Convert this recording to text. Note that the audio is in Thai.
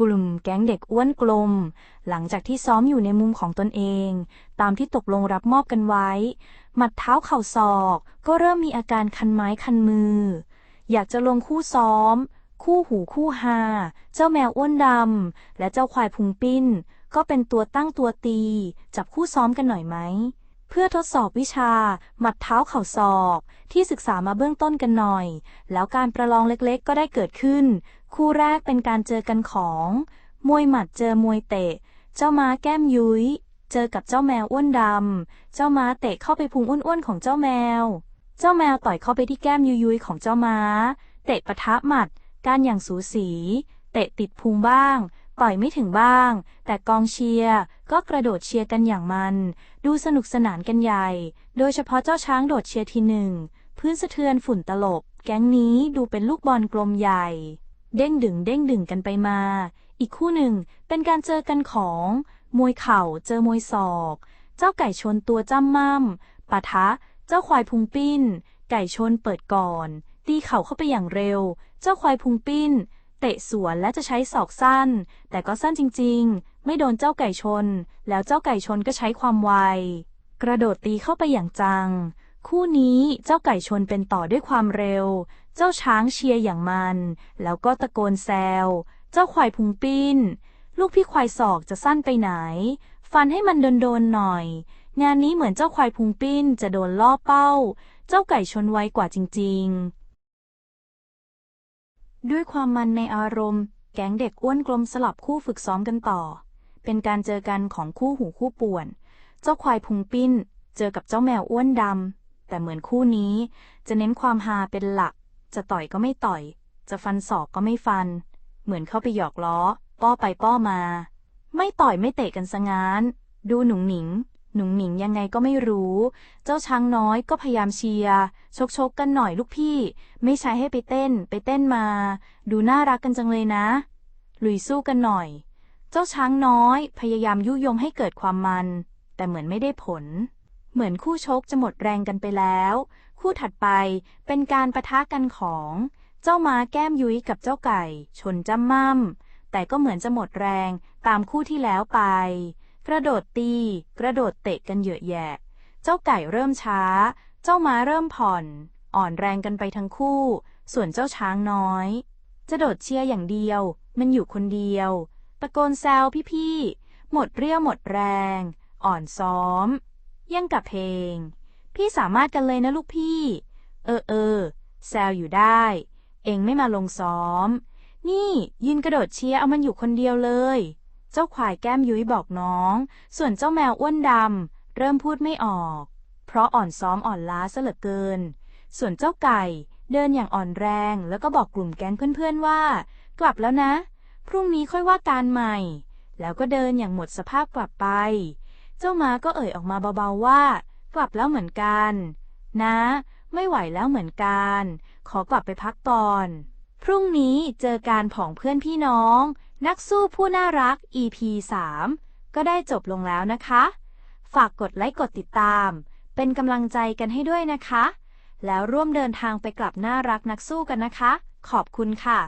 กลุ่มแก๊งเด็กอ้วนกลม หลังจากที่ซ้อมอยู่ในมุมของตนเอง ตามที่ตกลงรับมอบกันไว้ หมัดเท้าเข่าศอก ก็เริ่มมีอาการคันไม้คันมือ อยากจะลงคู่ซ้อม คู่หูคู่ฮาเจ้าแมวอ้วนดำและเจ้าควายพุงปิ้น ก็เป็นตัวตั้งตัวตี จับคู่ซ้อมกันหน่อยไหม เพื่อทดสอบวิชา หมัดเท้าเข่าศอก ที่ศึกษามาเบื้องต้นกันหน่อย แล้วการประลองเล็กๆ ก็ได้เกิดขึ้น คู่แรกเป็นการเจอกันของ มวยหมัดเจอมวยเตะ เจ้าม้าแก้มยุ้ย เจอกับเจ้าแมวอ้วนดำ เจ้าม้าเตะเข้าไปพุงอ้วนๆของเจ้าแมว เจ้าแมวต่อยเข้าไปที่แก้มยุ้ยๆของเจ้าม้า เตะปะทะหมัด การอย่างสูสี เตะติดพุงบ้าง ต่อยไม่ถึงบ้าง แต่กองเชียร์ก็กระโดดเชียร์กันอย่างมัน ดูสนุกสนานกันใหญ่ โดยเฉพาะเจ้าช้างโดดเชียร์ทีหนึ่ง พื้นสะเทือนฝุ่นตลบ แก๊งนี้ดูเป็นลูกบอลกลมใหญ่ เด้งดึงเด้งดึงกันไปมา อีกคู่หนึ่งเป็นการเจอกันของ มวยเข่าเจอมวยศอก เจ้าไก่ชนตัวจ้ำม่ำปะทะ เจ้าควายพุงปิ้น ไก่ชนเปิดก่อน ตีเข่าเข้าไปอย่างเร็ว เจ้าควายพุงปิ้น เตะสวนและจะใช้ศอกสั้น แต่ก็สั้นจริงๆ ไม่โดนเจ้าไก่ชน แล้วเจ้าไก่ชนก็ใช้ความไว กระโดดตีเข้าไปอย่างจัง คู่นี้เจ้าไก่ชนเป็นต่อด้วยความเร็ว เจ้าช้างเชียร์อย่างมัน แล้วก็ตะโกนแซว เจ้าควายพุงปิ้น ลูกพี่ควายศอกจะสั้นไปไหน ฟันให้มันโดนๆหน่อย งานนี้เหมือนเจ้าควายพุงปิ้นจะโดนล่อเป้า เจ้าไก่ชนไวกว่าจริง ๆ ด้วยความมันในอารมณ์ แก๊งเด็กอ้วนกลมสลับคู่ฝึกซ้อมกันต่อ เป็นการเจอกันของคู่หูคู่ป่วน เจ้าควายพุงปิ้น เจอกับเจ้าแมวอ้วนดำ แต่เหมือนคู่นี้จะเน้นความฮาเป็นหลัก จะต่อยก็ไม่ต่อย จะฟันศอกก็ไม่ฟัน เหมือนเข้าไปหยอกล้อ ป้อไปป้อมา ไม่ต่อยไม่เตะกันซะงาน ดูหนุ่งหนิง หนุ่งหนิงยังไงก็ไม่รู้ เจ้าช้างน้อยก็พยายามเชียร์ชกชกกันหน่อยลูกพี่ ไม่ใช้ให้ไปเต้น ไปเต้นมา ดูน่ารักกันจังเลยนะ ลุยสู้กันหน่อย เจ้าช้างน้อยพยายามยุยงให้เกิดความมัน แต่เหมือนไม่ได้ผล เหมือนคู่ชกจะหมดแรงกันไปแล้ว คู่ถัดไปเป็นการประทะกันของ เจ้าม้าแก้มยุ้ยกับเจ้าไก่ ชนจ้ำม่ำแต่ก็เหมือนจะหมดแรงตามคู่ที่แล้วไป กระโดดตี กระโดดเตะกันเยอะแยะ เจ้าไก่เริ่มช้า เจ้าม้าเริ่มผ่อน อ่อนแรงกันไปทั้งคู่ ส่วนเจ้าช้างน้อย จะโดดเชียร์อย่างเดียว มันอยู่คนเดียว ตะโกนแซวพี่ๆ หมดเรี่ยวหมดแรง อ่อนซ้อม ยังกับเพลง พี่สามารถกันเลยนะลูกพี่ เออเออแซวอยู่ได้ เองไม่มาลงซ้อม นี่ยืนกระโดดเชียร์เอามันอยู่คนเดียวเลย เจ้าควายแก้มยุ้ยบอกน้อง ส่วนเจ้าแมวอ้วนดำเริ่มพูดไม่ออก เพราะอ่อนซ้อมอ่อนล้าเหลือเกิน ส่วนเจ้าไก่เดินอย่างอ่อนแรงแล้วก็บอกกลุ่มแก๊งเพื่อนๆว่า กลับแล้วนะ พรุ่งนี้ค่อยว่าการใหม่ แล้วก็เดินอย่างหมดสภาพกลับไป เจ้าม้าก็เอ่ยออกมาเบาๆว่า กลับแล้วเหมือนกัน นะ ไม่ไหวแล้วเหมือนกัน ขอกลับไปพักก่อน พรุ่งนี้เจอการผองเพื่อนพี่น้อง นักสู้ผู้น่ารัก EP 3 ก็ได้จบลงแล้วนะคะ ฝากกดไลค์กดติดตาม เป็นกำลังใจกันให้ด้วยนะคะ แล้วร่วมเดินทางไปกลับน่ารักนักสู้กันนะคะ ขอบคุณค่ะ